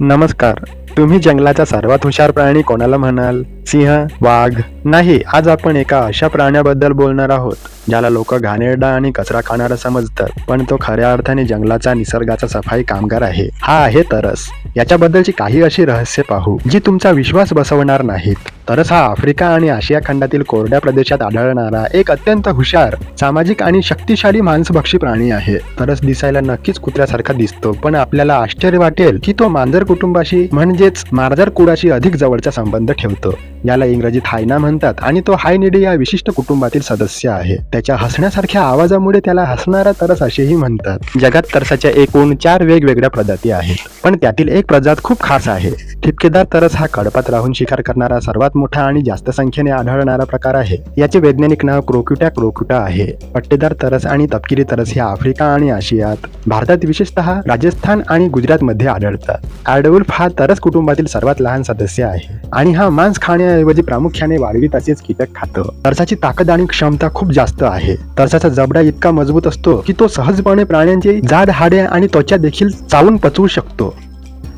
नमस्कार. तुम्ही जंगलाचा सर्वात हुशार प्राणी कोणाला म्हणाल? सिंह वाघ? नाही आज आपण एका अशा प्राण्याबद्दल बोलणार आहोत ज्याला लोक घाणेरडा आणि कचरा खाणारा समजतात पण तो खऱ्या अर्थाने जंगलाचा निसर्गाचा सफाई कामगार आहे. हा आहे तरस. याच्याबद्दलची काही अशी रहस्य पाहू जी तुमचा विश्वास बसवणार नाहीत. तरस हा आफ्रिका आणि आशिया खंडातील कोरड्या प्रदेशात आढळणारा एक अत्यंत हुशार सामाजिक आणि शक्तिशाली मांसभक्षी प्राणी आहे. तरस दिसायला नक्कीच कुत्र्यासारखा दिसतो पण आपल्याला आश्चर्य वाटेल की तो मांजर कुटुंबाशी म्हणजे म्हणजेच मार्जार कुळाशी अधिक जवळचा संबंध ठेवतो. याला इंग्रजीत हायना म्हणतात आणि तो हायनिडी या विशिष्ट कुटुंबातील सदस्य आहे. त्याच्या हसण्यासारख्या आवाजामुळे त्याला हसणारा तरस असेही म्हणतात. जगात तरसाच्या एकूण चार वेगवेगळ्या प्रजाती आहेत. पण त्यातील एक प्रजात खूप खास आहे. ठिपकेदार तरस हा कडपात राहून शिकार करणारा सर्वात मोठा आणि जास्त संख्येने आढळणारा प्रकार आहे. याचे वैज्ञानिक नाव क्रोक्युटा क्रोक्युटा आहे. पट्टेदार तरस आणि तपकिरी तरस ह्या आफ्रिका आणि आशियात भारतात विशेषतः राजस्थान आणि गुजरात मध्ये आढळतात. आर्डवुल्फ हा तरस कुटुंबातील सर्वात लहान सदस्य आहे. आणि हा मांस खाण्या खाण्याऐवजी प्रामुख्याने वाळवी तसेच कीटक खातं. तरसाची ताकद आणि क्षमता खूप जास्त आहे. तरसाचा जबडा इतका मजबूत असतो की तो सहजपणे प्राण्यांची जाड हाडे आणि त्वचा देखील चावून पचवू शकतो.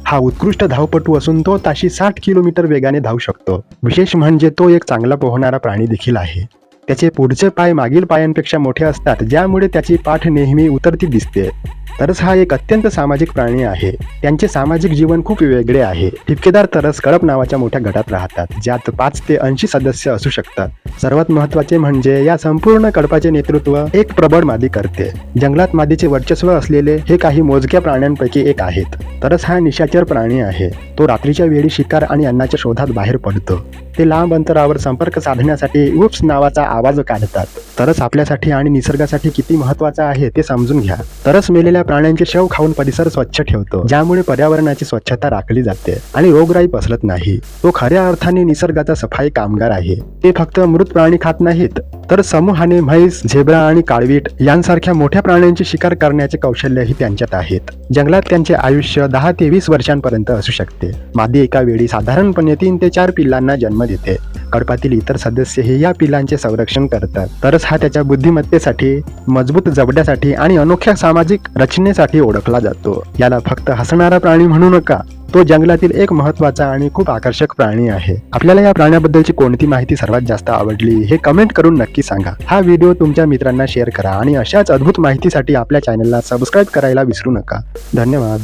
हा उत्कृष्ट धावपटू असून तो ताशी साठ किलोमीटर वेगाने धावू शकतो. विशेष म्हणजे तो एक चांगला पोहणारा प्राणी देखील आहे. त्याचे पुढचे पाय मागील पायांपेक्षा मोठे असतात ज्यामुळे त्याची पाठ नेहमी उतरती दिसते. तरस हा एक अत्यंत सामाजिक प्राणी आहे. त्यांचे सामाजिक जीवन खूप वेगळे आहे. ठिपकेदार तरस कळप नावाच्या मोठ्या गटात राहतात ज्यात पाच ते ऐंशी सदस्य असू शकतात. सर्वात महत्त्वाचे म्हणजे या संपूर्ण कळपाचे नेतृत्व एक प्रबळ मादी करते. जंगलात मादीचे वर्चस्व असलेले हे काही मोजक्या प्राण्यांपैकी एक आहेत. तरस हा निशाचर प्राणी आहे. तो रात्रीच्या वेळी शिकार आणि अन्नाच्या शोधात बाहेर पडतो. ते लांब अंतरावर संपर्क साधण्यासाठी उप्स नावाचा आवाज काढतात. तरस आपल्यासाठी आणि निसर्गासाठी किती महत्त्वाचा आहे ते समजून घ्या. तरस मेलेल्या प्राण्यांचे शव खाऊन परिसर स्वच्छ ठेवतो ज्यामुळे पर्यावरणाची स्वच्छता राखली जाते आणि रोगराई पसरत नाही. तो खऱ्या अर्थाने निसर्गाचा सफाई कामगार आहे. ते फक्त मृत प्राणी खात नाहीत तर समूहाने म्हैस झेब्रा आणि काळवीट यांसारख्या मोठ्या प्राण्यांची शिकार करण्याचे कौशल्यही त्यांच्यात आहेत. जंगलात त्यांचे आयुष्य दहा ते वीस वर्षांपर्यंत असू शकते. मादी एका वेळी साधारणपणे तीन ते चार पिल्लांना जन्म देते. कळपातील इतर सदस्यही या पिलांचे संरक्षण करतात. तरच हा त्याच्या बुद्धिमत्तेसाठी मजबूत जबड्यासाठी आणि अनोख्या सामाजिक रचनेसाठी ओळखला जातो. याला फक्त हसणारा प्राणी म्हणू नका. तो जंगलातील एक महत्त्वाचा आणि खूप आकर्षक प्राणी आहे. आपल्याला या प्राण्याबद्दलची कोणती माहिती सर्वात जास्त आवडली हे कमेंट करून नक्की सांगा. हा व्हिडिओ तुमच्या मित्रांना शेअर करा आणि अशाच अद्भुत माहितीसाठी आपल्या चॅनलला सबस्क्राईब करायला विसरू नका. धन्यवाद.